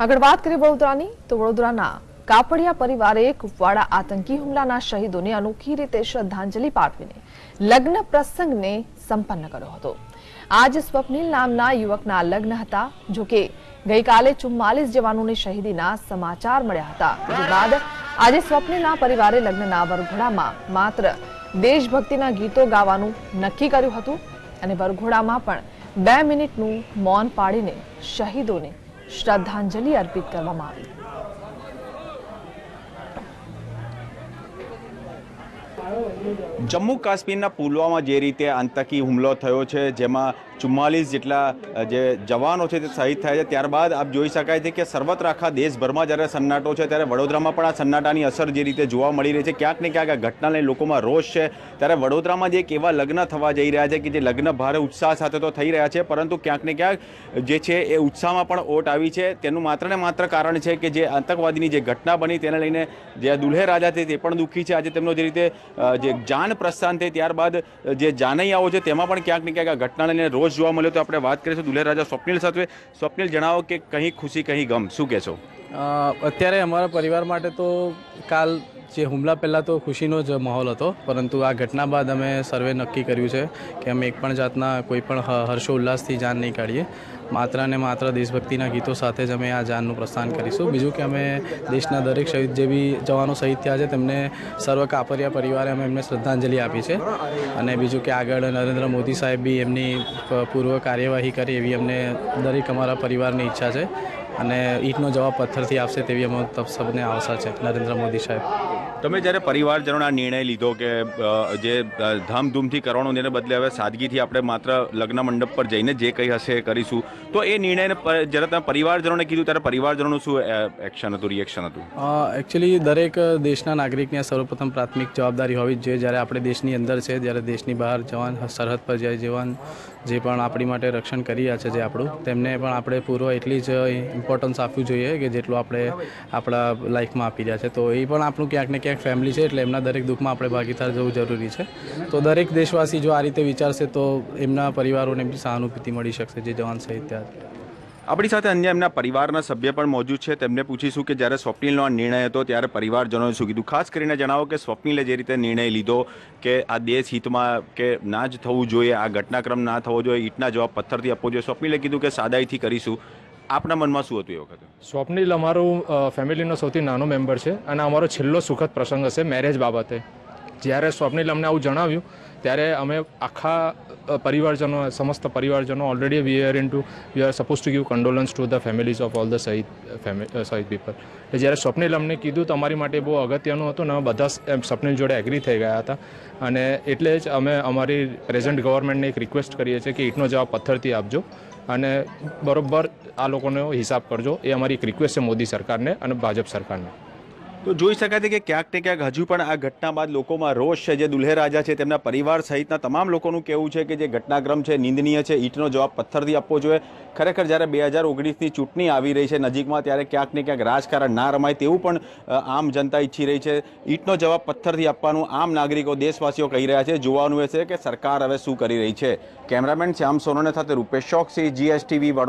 આગળ વાત કરીએ વડોદરાની, તો વડોદરાના કાપડિયા પરિવારે કુપવાડા આતંકી હુમલાના શહીદોને અનોખી રીતે શ્રદ્ધાંજલિ પાઠવીને લગ્ન પ્રસંગને સંપન્ન કર્યો હતો. આજ સ્વપ્નિલ નામના યુવકના લગ્ન હતા જોકે ગઈકાલે ચુમ્માલીસ જવાનોની શહીદીના સમાચાર મળ્યા હતા. જે બાદ આજે સ્વપ્નિલના પરિવારે લગ્નના વરઘોડામાં માત્ર દેશભક્તિના ગીતો ગાવાનું નક્કી કર્યું હતું અને વરઘોડામાં પણ બે મિનિટનું મૌન પાડીને શહીદોને શ્રદ્ધાંજલિ અર્પિત કરવામાં આવી. જમ્મુ કાશ્મીરના પુલવામા જે રીતે આતંકી હુમલો થયો છે જેમાં ચુમ્માલીસ જેટલા જે જવાનો છે તે શહીદ થયા છે. ત્યારબાદ આપ જોઈ શકાય છે કે સર્વત્ર આખા દેશભરમાં જ્યારે સન્નાટો છે, ત્યારે વડોદરામાં પણ આ સન્નાટાની અસર જે રીતે જોવા મળી રહી છે, ક્યાંક ને ક્યાંક આ ઘટનાને લોકોમાં રોષ છે. ત્યારે વડોદરામાં જે એક એવા લગ્ન થવા જઈ રહ્યા છે કે જે લગ્ન ભારે ઉત્સાહ સાથે તો થઈ રહ્યા છે, પરંતુ ક્યાંક ને ક્યાંક જે છે એ ઉત્સાહમાં પણ ઓટ આવી છે. તેનું માત્ર ને માત્ર કારણ છે કે જે આતંકવાદીની જે ઘટના બની તેને લઈને જે દુલ્હે રાજા છે તે પણ દુઃખી છે. આજે તેમનો જે રીતે જે જાન પ્રસ્થાન થઈ ત્યારબાદ જે જાનૈયાઓ છે તેમાં પણ ક્યાંક ને ક્યાંક આ ઘટનાને લઈને રોષ જોવા મળ્યો તો આપણે વાત કરીશું દુલેર રાજા સ્વપ્નિલ સાથે. સ્વપ્નિલ, જણાવો કે કંઈ ખુશી કહી ગમ, શું કહેશો? અત્યારે અમારા પરિવાર માટે તો કાલ જે હુમલા પહેલાં તો ખુશીનો જ માહોલ હતો, પરંતુ આ ઘટના બાદ અમે સર્વે નક્કી કર્યું છે કે અમે એક પણ જાતના કોઈ પણ હર્ષોલ્લાસથી જાન નહીં કાઢીએ. માત્ર ને માત્ર દેશભક્તિના ગીતો સાથે જ અમે આ જાનનું પ્રસ્થાન કરીશું. બીજું કે અમે દેશના દરેક શહીદ જે બી જવાનો શહીદ થયા છે, તેમને સર્વ કાપરિયા પરિવારે અમે એમને શ્રદ્ધાંજલિ આપી છે. અને બીજું કે આગળ નરેન્દ્ર મોદી સાહેબ બી એમની પૂર્વ કાર્યવાહી કરે એવી અમને દરેક અમારા પરિવારની ઈચ્છા છે. અને ઈટનો જવાબ પથ્થરથી આપશે તેવી અમારો સબને આશા છે. નરેન્દ્ર મોદી સાહેબ. તમે જ્યારે પરિવારજનોના નિર્ણય લીધો કે જે ધામધૂમથી કરવાનો તેને બદલે હવે સાદગીથી આપણે માત્ર લગ્ન મંડપ પર જઈને જે કંઈ હશે એ કરીશું, તો એ નિર્ણયને જ્યારે તમે પરિવારજનોને કીધું ત્યારે પરિવારજનોનું શું એક્શન હતું રિએક્શન હતું? એકચ્યુઅલી દરેક દેશના નાગરિકની સર્વપ્રથમ પ્રાથમિક જવાબદારી હોવી જ જોઈએ. જ્યારે આપણે દેશની અંદર છે, જ્યારે દેશની બહાર જવાન, સરહદ પર જાય જવાન, જે પણ આપણી માટે રક્ષણ કરી રહ્યા છે, જે આપણું, તેમને પણ આપણે પૂર્વ એટલી જ ઇમ્પોર્ટન્સ આપવું જોઈએ કે જેટલું આપણે આપણા લાઈફમાં આપી રહ્યા છે. તો એ પણ આપણું ક્યાંક ને ક્યાંક ફેમિલી છે, એટલે એમના દરેક દુઃખમાં આપણે ભાગીદાર જવું જરૂરી છે. તો દરેક દેશવાસી જો આ રીતે વિચારશે, તો એમના પરિવારોને બી સહાનુભૂતિ મળી શકશે, જે જવાન શહીદ આપણી સાથે અન્ય એમના પરિવારના સભ્ય પણ મોજૂદ છે. તેમને પૂછીશું કે જ્યારે સ્વપ્નિલનો આ નિર્ણય હતો, ત્યારે પરિવારજનોએ શું કીધું? ખાસ કરીને જણાવો કે સ્વપ્નિલે જે રીતે નિર્ણય લીધો કે આ દેશ હિતમાં કે ના જ થવું જોઈએ, આ ઘટનાક્રમ ના થવો જોઈએ, ઈટના જવાબ પથ્થરથી આપવો જોઈએ. સ્વપ્નિલે કીધું કે સાદાઈથી કરીશું. આપના મનમાં શું હતું એ વખતે? સ્વપ્નિલ અમારું ફેમિલીનો સૌથી નાનો મેમ્બર છે અને અમારો છેલ્લો સુખદ પ્રસંગ હશે મેરેજ બાબતે. જ્યારે સ્વપ્નિલ અમને આવું જણાવ્યું, ત્યારે અમે આખા પરિવારજનો, સમસ્ત પરિવારજનો already we are in to we are suppose to give condolence to the families of all the શહીદ શહીદ પીપલ એટલે જ્યારે સ્વપ્નિલ અમને કીધું તમારી માટે બહુ અગત્યનું હતું ને બધા સ્વપ્નિલ જોડે એગ્રી થઈ ગયા હતા. અને એટલે જ અમે અમારી પ્રેઝન્ટ ગવર્મેન્ટને એક રિક્વેસ્ટ કરીએ છીએ કે ઈટનો જવાબ પથ્થરથી આપજો. અને બરોબર આ લોકોનો હિસાબ કરજો. એ અમારી એક રિક્વેસ્ટ છે મોદી સરકારને અને ભાજપ સરકારને. તો જોઈ શકાય છે કે ક્યાંક ને ક્યાંક હજુ પણ આ ઘટના બાદ લોકોમાં રોષ છે. જે દુલ્હે રાજા છે, તેમના પરિવાર સહિતના તમામ લોકોનું કહેવું છે કે જે ઘટનાક્રમ છે, નિંદનીય છે, ઈંટનો જવાબ પથ્થરથી આપવો જોઈએ. ખરેખર જ્યારે બે હજાર ઓગણીસની ચૂંટણી આવી રહી છે નજીકમાં, ત્યારે ક્યાંક ને ક્યાંક રાજકારણ ના રમાય તેવું પણ આમ જનતા ઈચ્છી રહી છે. ઈંટનો જવાબ પથ્થરથી આપવાનું આમ નાગરિકો દેશવાસીઓ કહી રહ્યા છે. જોવાનું એ છે કે સરકાર હવે શું કરી રહી છે. કેમેરામેન શ્યામ સોનોને સાથે રૂપેશ ચોકસી, જીએસટીવી વડોદરા.